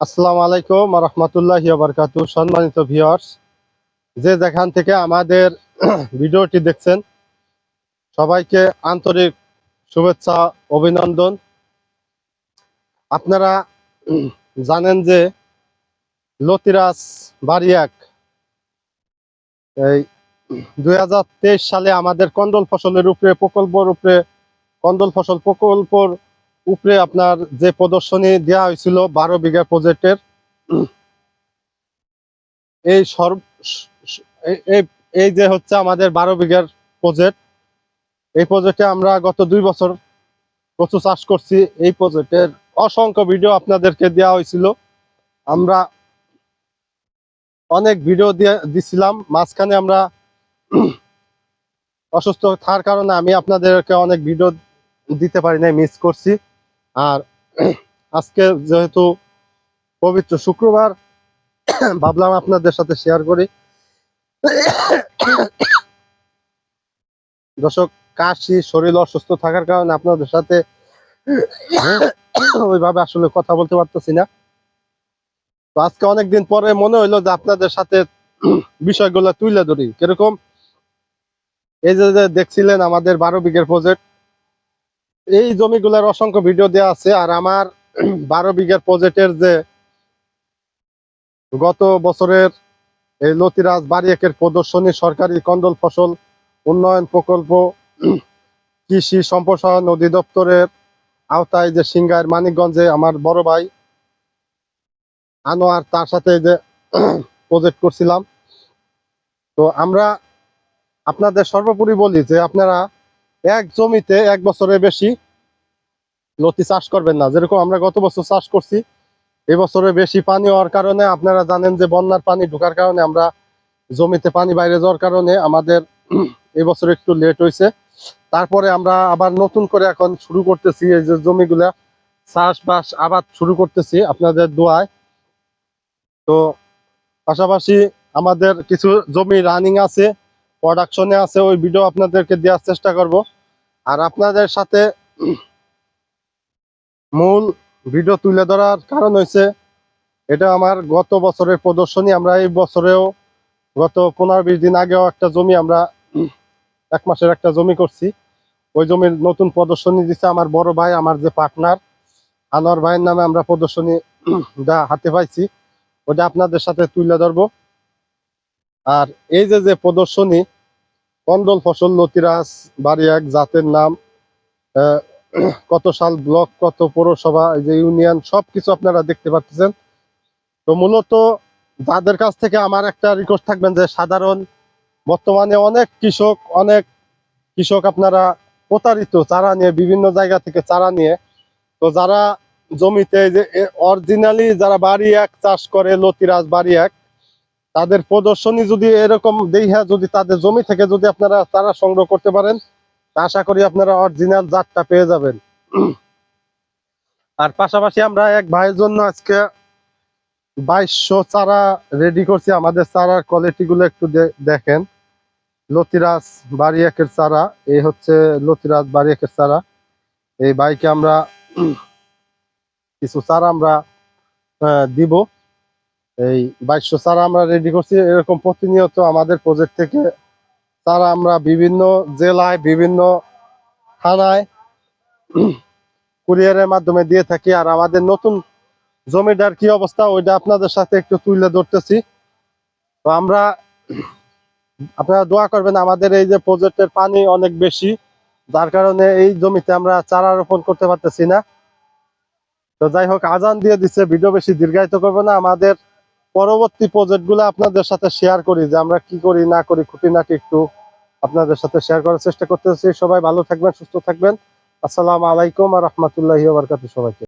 আসসালামু আলাইকুম রহমতুল্লাহ বারকাতু সম্মানিত ভিউয়ার্স, যে যেখান থেকে আমাদের ভিডিওটি দেখছেন, সবাইকে আন্তরিক শুভেচ্ছা, অভিনন্দন। আপনারা জানেন যে লতিরাজ বাড়িয়াক এই দুই হাজার তেইশ সালে আমাদের কন্ডল ফসলের উপরে, প্রকল্পর উপরে কন্ডল ফসল প্রকল্পর উপরে আপনার যে প্রদর্শনী দেওয়া হয়েছিল বারো বিঘা প্রজেক্টের এই সর্ব এই যে হচ্ছে আমাদের বারো বিঘার প্রজেক্ট এই প্রজেক্টে আমরা গত দুই বছর কচু চাষ করছি। এই প্রজেক্টের অসংখ্য ভিডিও আপনাদেরকে দেওয়া হয়েছিল। আমরা অনেক ভিডিও দিয়ে, দিছিলাম। মাঝখানে আমরা অসুস্থ থাকার কারণে আমি আপনাদেরকে অনেক ভিডিও দিতে পারি নাই মিস করছি। আর আজকে যেহেতু পবিত্র শুক্রবার, ভাবলাম আপনাদের সাথে শেয়ার করি। দর্শক, কাশি, শরীর অসুস্থ থাকার কারণে আপনাদের সাথে ওইভাবে আসলে কথা বলতে পারতেছি না। তো আজকে অনেকদিন পরে মনে হইল যে আপনাদের সাথে বিষয়গুলো তুলে ধরি। কীরকম? এই যে দেখছিলেন আমাদের বারো বিঘের প্রজেক্ট এই জমিগুলোর অসংখ্য ভিডিও দেওয়া আছে, আর আমার বারো বিঘার প্রজেক্টের যে গত বছরের এই লতিরাজ বারিয়াকের প্রদর্শনী, সরকারি কন্দল ফসল উন্নয়ন প্রকল্প, কৃষি সম্প্রসারণ অধিদপ্তরের আওতায় যে সিংগার মানিকগঞ্জে আমার বড় ভাই আনোয়ার, তার সাথে যে প্রজেক্ট করছিলাম। তো আমরা আপনাদের সর্বোপরি বলি যে আপনারা এক জমিতে এক বছরের বেশি লতি চাষ করবেন না। যেরকম আমরা গত বছর চাষ করছি এবছরে বেশি পানি হওয়ার কারণে আপনারা জানেন যে বন্যার পানি ঢোকার কারণে আমরা জমিতে পানি বাইরে যাওয়ার কারণে আমাদের এই বছর একটু লেট হয়েছে। তারপরে আমরা আবার নতুন করে এখন শুরু করতেছি এই যে জমিগুলা চাষবাস আবাদ শুরু করতেছি আপনাদের দোয়ায়। তো পাশাপাশি আমাদের কিছু জমি রানিং আছে। প্রোডাকশনে আছে, ওই ভিডিও আপনাদেরকে দেওয়ার চেষ্টা করব। আর আপনাদের সাথে মূল ভিডিও তুলে ধরার কারণ হয়েছে এটা আমার গত বছরের প্রদর্শনী। আমরা এই বছরেও গত পনেরো বিশ দিন আগেও একটা জমি আমরা এক মাসের একটা জমি করছি। ওই জমির নতুন প্রদর্শনী দিচ্ছে আমার বড় ভাই, আমার যে পার্টনার আনোয়ার ভাইয়ের নামে আমরা প্রদর্শনী হাতে পাইছি। ওটা আপনাদের সাথে তুলে ধরবো। আর এই যে যে প্রদর্শনী, কন্দল ফসল লতিরাজ বাড়ি এক জাতের নাম কত সাল ব্লক, কত পৌরসভা যে ইউনিয়ন, সবকিছু আপনারা দেখতে পাচ্ছেন। তো মূলত যাদের কাছ থেকে আমার একটা রিকোয়েস্ট থাকবেন যে, সাধারণ, বর্তমানে অনেক কৃষক অনেক কৃষক আপনারা প্রতারিত, চারা নিয়ে, বিভিন্ন জায়গা থেকে চারা নিয়ে। তো যারা জমিতে যে অরিজিনালি যারা বাড়ি এক চাষ করে, লতিরাজ বাড়ি এক তাদের প্রদর্শনী যদি এরকম দেখা যদি তাদের জমি থেকে যদি আপনারা চারা সংগ্রহ করতে পারেন আশা করি আপনারা অরিজিনাল জাতটা পেয়ে যাবেন। আর পাশাপাশি আমরা এক ভাইয়ের জন্য আজকে বাইশশো চারা রেডি করছি। আমাদের চারার কোয়ালিটি গুলো একটু দেখেন। লতিরাজ বাড়ি একের চারা, এই হচ্ছে লতিরাজ বাড়িয়াকের চারা। এই বাইকে আমরা কিছু চারা আমরা দিব। এই বাইশশো চারা আমরা রেডি করছি। এরকম প্রতিনিয়ত আমাদের প্রজেক্ট থেকে চারা আমরা বিভিন্ন জেলায়, বিভিন্ন থানায় কুরিয়ারের মাধ্যমে দিয়ে থাকি। আর আমাদের নতুন জমিটার কি অবস্থা, ওইটা আপনাদের সাথে একটু তুলে ধরতেছি। তো আমরা আপনারা দোয়া করবেন, আমাদের এই যে প্রজেক্টের পানি অনেক বেশি, যার কারণে এই জমিতে আমরা চারা রোপণ করতে পারতেছি না। তো যাই হোক, আজান দিয়ে দিচ্ছে ভিডিও বেশি দীর্ঘায়িত করব না। আমাদের পরবর্তী প্রজেক্টগুলো আপনাদের সাথে শেয়ার করি, যে আমরা কি করি, না করি, খুঁটিনাটি একটু আপনাদের সাথে শেয়ার করার চেষ্টা করতেছি। সবাই ভালো থাকবেন, সুস্থ থাকবেন। আসসালামু আলাইকুম আর রহমতুল্লাহ বরকাত সবাইকে।